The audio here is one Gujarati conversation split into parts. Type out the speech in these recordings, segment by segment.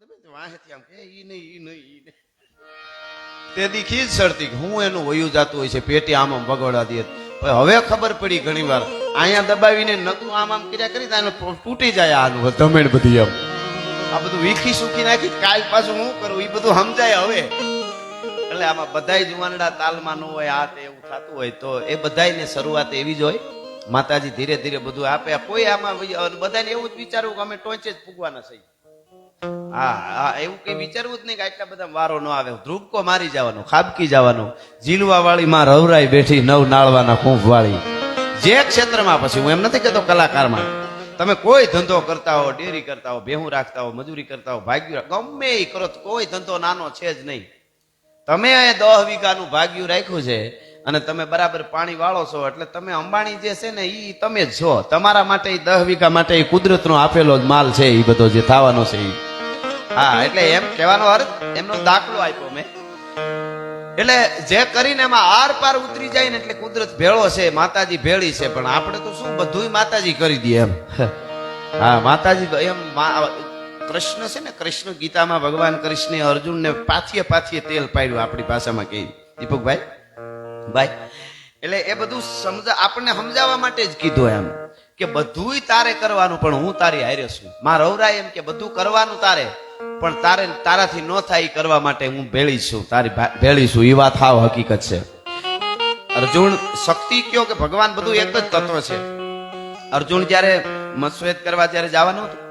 આમ કે ઈ નહીં ઈ નહીં ઈ નહીં. તે દી ખીજ સડતી હું એનું વયું જાતું હોય છે પેટી આમ આમ વગોડા દે. હવે ખબર પડી ઘણી વાર અહીંયા દબાવીને નતું આમ આમ કર્યા કરી તો તૂટી જાય આનું. ધમેણ બધી આમ. આ બધું વીખી સુખી નાખી કાલ પાછું હું કરું? એ બધું સમજાય હવે. એટલે આમાં બધાય જુવાનડા તાલમાં ન હોય આ તે એવું થતું હોય તો એ બધાયને શરૂઆત એવી જ હોય. માતાજી ધીરે ધીરે બધું આપે. કોઈ આમાં બધાને એવું જ વિચારવું કે અમે ટોંચે જ પૂગવાના છીએ. એવું કઈ વિચારવું જ નહીં કે આટલા બધા વારો ન આવે. ધ્રુપકો મારી જવાનો, ખાબકી જવાનો. ઝીલવા વાળી માં રવરાઈ બેઠી નવ નાળવાના ખૂંફ વાળી જે ક્ષેત્રમાં પછી હું એમ નથી કહેતો કલાકારમાં. તમે કોઈ ધંધો કરતા હો, ડેરી કરતા હો, ભેહું રાખતા હો, મજૂરી કરતા હો, ભાગ્યું ગમે એ કરો, કોઈ ધંધો નાનો છે જ નહીં. તમે એ દહ વીઘાનું ભાગ્યું રાખ્યું છે અને તમે બરાબર પાણી વાળો છો, એટલે તમે અંબાણી જે છે ને ઈ તમે જ છો. તમારા માટે દહ વીઘા માટે કુદરતનો આપેલો જ માલ છે એ બધો જે થવાનો છે ઈ. હા, એટલે એમ કહેવાનો અર્થ, એમનો દાખલો આપ્યો મેં. એટલે જે કરીને એમાં આર પાર ઉતરી જાય ને એટલે કુદરત ભેળો છે, માતાજી ભેળી છે, પણ આપણે તો શું બધુંય માતાજી કરી દઈએ એમ. હા, માતાજી એમ કૃષ્ણ છે ને, કૃષ્ણ ગીતામાં ભગવાન કૃષ્ણે અર્જુનને પાથીએ પાથીએ તેલ પાડ્યું આપણી ભાષામાં કહી દીપકભાઈ. ભાઈ, એટલે એ બધું સમજા, આપણને સમજાવવા માટે જ કીધું એમ, કે બધુંય તારે કરવાનું, પણ હું તારી હારે છું. મારા રવરાય એમ કે બધું કરવાનું તારે પણ તારે તારાથી ન થાય કરવા માટે હું ભેળી છું. તારી ભેળી છું. એ વાત હાવ હકીકત છે. અર્જુન, શક્તિ કયો કે ભગવાન બધું એક જ તત્વ છે? અર્જુન જ્યારે મતશ્વેત કરવા જ્યારે જવાનું હતું?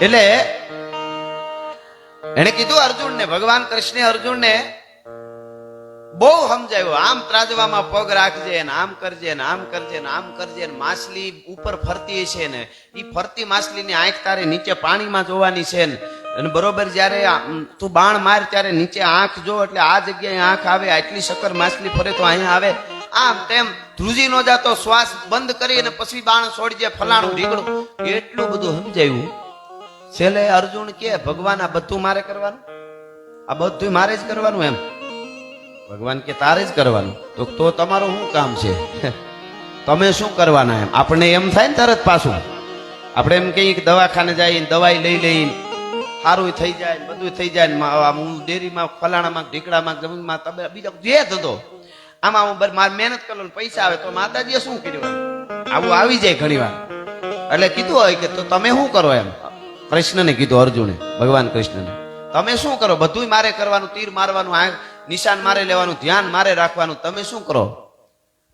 એટલે એને કીધું અર્જુનને, ભગવાન કૃષ્ણે અર્જુનને બહુ સમજાયું. આમ ત્રાજવામાં પગ રાખજે ને આમ કરજે ને આમ કરજે ને આમ કરજે ને માછલી ઉપર ફરતી છે ને એ ફરતી માછલીની આંખ તારે નીચે પાણીમાં જોવાની છે ને. અને બરોબર જ્યારે તું બાણ માર ત્યારે નીચે આંખ જો એટલે આ જગ્યાએ આંખ આવે, આટલી શક્કર માછલી ફરે તો અહીંયા આવે. આમ તેમ ધ્રુજી નો જાતો શ્વાસ બંધ કરી અને પછી બાણ છોડજે, ફલાણું ઢીકડું એટલું બધું સમજાયું. છેલ્લે અર્જુન કે, ભગવાન આ બધું મારે કરવાનું? આ બધું મારે જ કરવાનું એમ? ભગવાન કે તારે જ કરવાનું. તો તો તમારું શું કામ છે? તમે શું કરવાના એમ? આપણે એમ થાય ને તરત પાછું. આપણે એમ કહીએ કે દવાખાને જઈને દવાઈ લઈ લઈને સારું થઈ જાય બધું થઈ જાય ને હું ડેરીમાં, ફલાણામાં ઢીકડામાં જમીનમાં તમે બીજો જે થતો આમાં હું મારે મહેનત કરો પૈસા આવે તો માતાજીએ શું કર્યું આવું આવી જાય ઘણી વાર એટલે કીધું હોય કે તો તમે શું કરો એમ? કૃષ્ણને કીધું અર્જુને, ભગવાન કૃષ્ણને. તમે શું કરો? બધુંય મારે કરવાનું, તીર મારવાનું, આ નિશાન મારે લેવાનું, ધ્યાન મારે રાખવાનું. તમે શું કરો?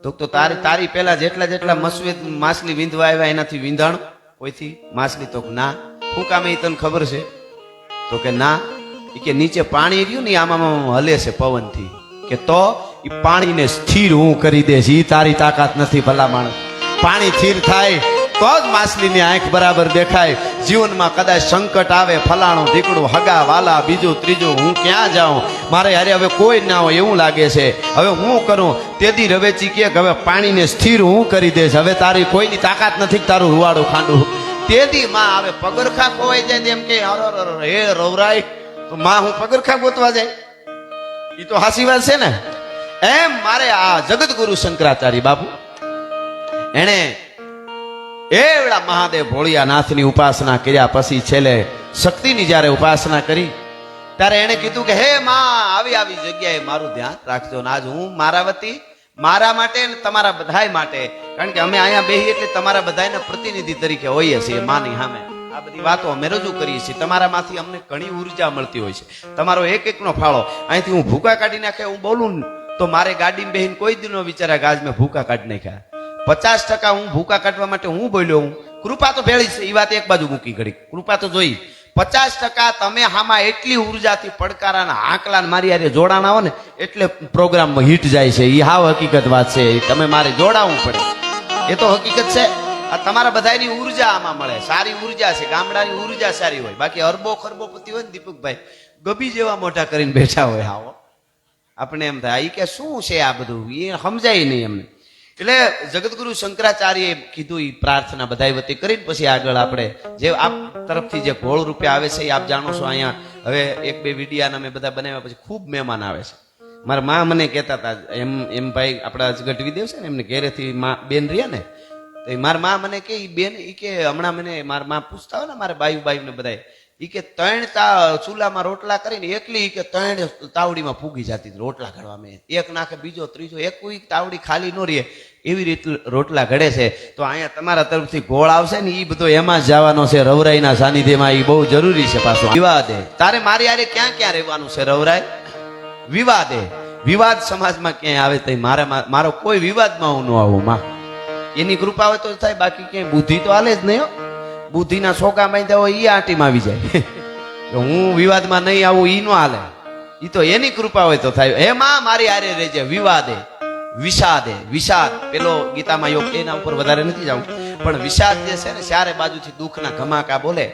તો તો તારી તારી પહેલા જેટલા જેટલા મસવેદ માછલી વિંધવા આવ્યા એનાથી વિંધાણ કોઈથી માછલી તો ના. હું કામે એ તને ખબર છે? તો કે ના. કે નીચે પાણી રહ્યું ને આમ હલે છે પવનથી. કે તો એ પાણીને સ્થિર હું કરી દેશ. એ તારી તાકાત નથી ભલા માણસ. પાણી સ્થિર થાય તો જ માછલીની આંખ બરાબર દેખાય. જીવનમાં કદાચ સંકટ આવે, ફલાણું ઢીકડું હગા, વાલા, બીજું, ત્રીજું, હું ક્યાં જાઉં? મારે અરે હવે કોઈ ના હોય એવું લાગે છે. હવે હું કરું? તેથી રવેચી કે હવે પાણીને સ્થિર હું કરી દઈશ. હવે તારી કોઈની તાકાત નથી તારું રૂવાડું ખાંડું. તેથી માં આવે, પગરખા ખોવાઈ જાય એમ કે હે રવરાય, તો માં હું પગરખા ગોતવા જાય? એ તો હાસી વાત છે ને? એમ મારે આ જગતગુરુ શંકરાચાર્ય બાપુ. એણે એવડા મહાદેવ ભોળિયાનાથની ઉપાસના કર્યા પછી છેલ્લે શક્તિની જ્યારે ઉપાસના કરી, ત્યારે એણે કીધું કે, હે માં, આવી આવી જગ્યાએ મારું ધ્યાન રાખજો ને આજ હું મારા વતી, મારા માટે અને તમારા બધાય માટે. કારણ કે અમે અહીંયા બેહી એટલે તમારા બધાયના પ્રતિનિધિ તરીકે હોઈએ છીએ માની સામે આ બધી વાતો અમે રજૂ કરીએ છીએ. તમારામાંથી અમને ઘણી ઊર્જા મળતી હોય છે. તમારો એક એકનો ફાળો. અહીંથી હું ભૂકા કાઢી નાખે, હું બોલું તો મારે ગાડીમાં બેહીને કોઈ દિનો વિચારે કે આજ મેં ભૂકા કાઢી નાખ્યા. પચાસ ટકા હું ભૂકા કાઢવા માટે હું બોલ્યો હું. કૃપા તો ભેળી છે એ વાત એક બાજુ મૂકી ઘડી કૃપા તો જોઈ. પચાસ ટકા તમે હામાં એટલી ઉર્જાથી પડકારાના આંકલાને મારી હારે જોડાણા હો ને, એટલે પ્રોગ્રામમાં હિટ જાય છે. એ હાવ હકીકત વાત છે. તમે મારે જોડાવવું પડે. એ તો હકીકત છે. આ તમારા બધાની ઊર્જા આમાં મળે. સારી ઊર્જા છે, ગામડાની ઊર્જા સારી હોય. બાકી અરબો ખરબોપતિ હોય ને દીપકભાઈ ગબી જેવા મોટા કરીને બેઠા હોય આવો આપણે એમ થાય એ કે શું છે આ બધું? એ સમજાય નહીં એમને. એટલે જગતગુરુ શંકરાચાર્ય કીધું એ પ્રાર્થના બધાય વતી કરીને પછી આગળ આપણે જે આપ તરફથી જે ગોળ રૂપે આવે છે એ આપ જાણો છો અહીંયા. હવે એક બે વિડિયાના મેં બધા બનાવ્યા પછી ખૂબ મહેમાન આવે છે. મારા મા મને કહેતા હતા, એમ એમ ભાઈ આપણા ગઢવી દેવ છે ને, એમને ઘેરેથી મા બેન રહ્યા ને, તો મારા મા મને કે એ બેન એ કે હમણાં મને, મારા મા પૂછતા હોય ને, મારે બાયુ બાયુ ને બધાય ઈ કે ત્રણ તા ચૂલામાં રોટલા કરીને એકલી કે ત્રણ તાવડીમાં ફૂગી જતી રોટલા ઘડવા મેં. એક નાખે બીજો, ત્રીજો, એક તાવડી ખાલી ન રહે. એવી રીતે રોટલા ઘડે છે. તો અહીંયા તમારા તરફથી ગોળ આવશે ને એ બધો એમાં જ જવાનો છે. રવરાઈના સાનિધ્યમાં એ બહુ જરૂરી છે પાછું. વિવાદે. તારે મારી હારે ક્યાં ક્યાં રહેવાનું છે રવરાય? વિવાદે. વિવાદ સમાજમાં ક્યાંય આવે તો મારે મારો કોઈ વિવાદમાં હું ન આવું, માં. એની કૃપા હોય તો થાય, બાકી ક્યાંય બુદ્ધિ તો હાલે જ નહીં, હો. બુદ્ધિના છોકા બાંધ્યા હોય એ આંટીમાં આવી જાય. હું વિવાદમાં નહીં આવું, ઈ ન હાલે. એ તો એની કૃપા હોય તો થાય. હે માં, મારી આરે રહેજે, વિવાદે, વિષાદે, વિષાદ. પેલો ગીતામાં યોગ એના ઉપર વધારે નથી જાઉં. પણ વિષાદ જે છે ને, ચારે બાજુથી દુઃખના ઘમાકા બોલે.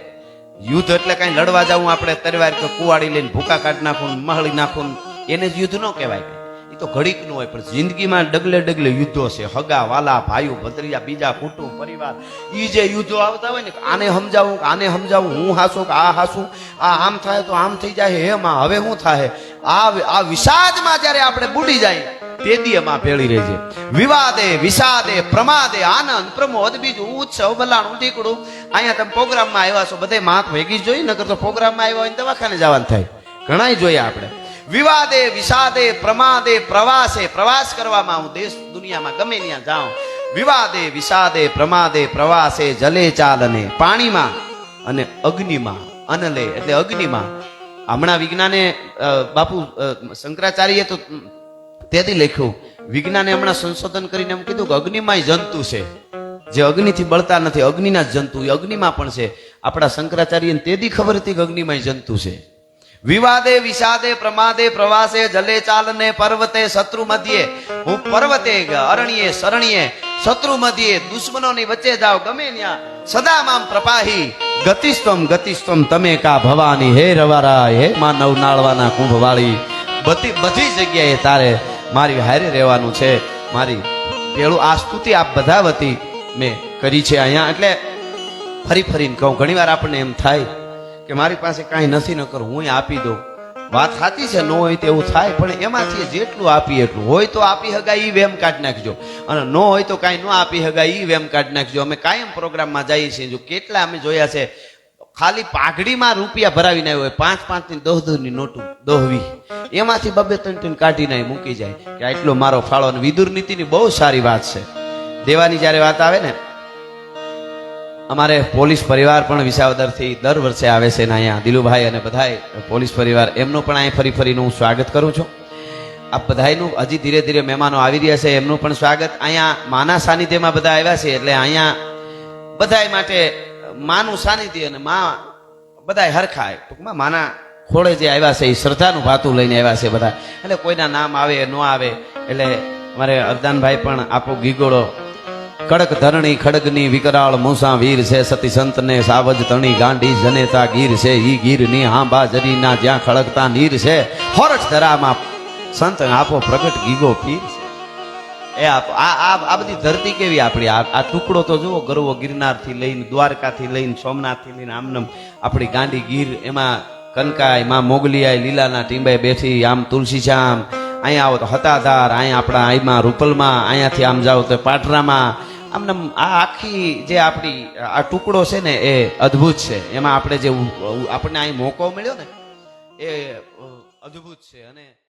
યુદ્ધ એટલે કઈ લડવા જવું આપણે તરવાર કે કુવાડી લઈને ભૂકા કાઢી નાખું મહળી નાખું એને જ યુદ્ધ ન કહેવાય. એ તો ઘડીકનું હોય, પણ જિંદગીમાં ડગલે ડગલે યુદ્ધો છે. હગા, વાલા, ભાઈઓ, ભત્રીજા, બીજા, કુટુંબ, પરિવાર. એ જે યુદ્ધો આવતા હોય ને આને સમજાવું આને સમજાવું, હું હાસું, કે આ હાસું, આ આમ થાય તો આમ થઈ જાય, હે માં, હવે શું થાય? આ આ વિષાદમાં જ્યારે આપણે બુડી જાય, તે દી એમાં ભેળી રહી છે. વિવાદે, વિષાદે, પ્રમાદે, આનંદ, પ્રમોદ, બીજું ઉત્સવ, બલાણું ટીકડું અહીંયા તમે પ્રોગ્રામમાં આવ્યા છો, બધે માથ ભેગી જોઈ, નકર તો પ્રોગ્રામમાં આવ્યા હોય દવાખાને જવાનું થાય. ઘણાય જોયા આપણે. વિવાદે, વિષાદે, પ્રમાદે, પ્રવાસે, પ્રવાસ કરવામાં હું દેશ દુનિયામાં ગમે ત્યાં જાઉં વિવાદે, વિષાદે, પ્રમાદે, પ્રવાસે, જલે ચાલને પાણીમાં અને અગ્નિમાં, અનલે એટલે અગ્નિમાં. હમણાં વિજ્ઞાને બાપુ શંકરાચાર્ય તો તેથી લખ્યું, વિજ્ઞાને હમણાં સંશોધન કરીને એમ કીધું કે અગ્નિમાં જંતુ છે. જે અગ્નિથી બળતા નથી, અગ્નિના જંતુ, એ અગ્નિમાં પણ છે. આપણા શંકરાચાર્યને તેથી ખબર હતી કે અગ્નિમાં જંતુ છે. વિવાદે, વિષાદે, પ્રમાદે, પ્રવાસે, જલે ચાલને, પર્વતે, શત્રુ મધ્યે. હું પર્વતે અરણ્યે, શરણ્યે, શત્રુ મધ્યે, દુશ્મનોની વચ્ચે જાઓ ગમે ત્યાં સદા મામ પ્રપાહી. ગતિસ્તમ ગતિસ્તમ, તમે કા ભવાની? હે રવારા, હે માનવ નાળવાના કુંભવાળી. બધી બધી જગ્યાએ તારે મારી હારે રહેવાનું છે. મારી પેલું આ સ્તુતિ આપ બધા વતી મેં કરી છે અહીંયા. એટલે ફરી ફરીને કહું, ઘણીવાર આપણને એમ થાય કે મારી પાસે કાંઈ નથી ન કરું હું આપી દઉં. વાત સાચી છે, ન હોય તેવું થાય, પણ એમાંથી જેટલું આપી એટલું. હોય તો આપી હગાય એ વેમ કાઢી નાખજો. અને ન હોય તો કાંઈ ન આપી હગાય એ વેમ કાઢી નાખજો. અમે કાયમ પ્રોગ્રામમાં જઈએ છીએ. જો કેટલા અમે જોયા છે, ખાલી પાઘડીમાં રૂપિયા ભરાવી નાખ્યો હોય. પાંચ પાંચની દોહની નોટું, દોહવી. એમાંથી બબે ત્રણ ત્રણ કાઢીને નાખી મૂકી જાય. કે આટલો મારો ફાળો. અને વિદુર નીતિની બહુ સારી વાત છે. દેવાની જ્યારે વાત આવે ને અમારે પોલીસ પરિવાર પણ વિસાવદરથી દર વર્ષે આવે છે ને અહીંયા દિલુભાઈ અને બધાય પોલીસ પરિવાર. એમનું પણ અહીંયા ફરી ફરીનું હું સ્વાગત કરું છું. આ બધાયનું હજી ધીરે ધીરે મહેમાનો આવી રહ્યા છે, એમનું પણ સ્વાગત. અહીંયા માના સાનિધ્યમાં બધા આવ્યા છે, એટલે અહીંયા બધાય માટે માનું સાનિધ્ય અને મા બધાય હરખાય. ટૂંકમાં માના ખોળે જે આવ્યા છે, એ શ્રદ્ધાનું ભાતું લઈને આવ્યા છે બધા. એટલે કોઈના નામ આવે, ન આવે, એટલે મારે અરદાનભાઈ પણ આપો ગીગોળો કડક ધરણી ખડગની વિકરાળ મૂસા વીર છે સતી સંતને સાવજ તણી ગાંડી જનેતા ગીર છે ઈ ગીરની હાંબા જરીના જ્યાં ખડકતા નીર છે. હોરઠ ધરામાં સંત આપો પ્રગટ ગીગો પીર એ આપ આ આ બધી ધરતી કેવી આપણી? આ ટુકડો તો જુઓ, ગરવો ગિરનારથી લઈને, દ્વારકાથી લઈને, સોમનાથથી લઈને, આમનમ આપણી ગાંડી ગીર, એમાં કનકાય, માં મોગલિયાય, લીલાના ટીંબે બેઠી, આમ તુલસીશ્યામ અહીંયા આવો તો હતાધાર, અહીંયા આપણા અહીંમાં રૂપલમાં, અહીંયાથી આમ જાઓ તો પાટરામાં આમને આ આખી જે આપણી, આ ટુકડો છે ને એ અદ્ભુત છે. એમાં આપણે જે આપણને અહીં મોકો મળ્યો ને, એ અદ્ભુત છે. અને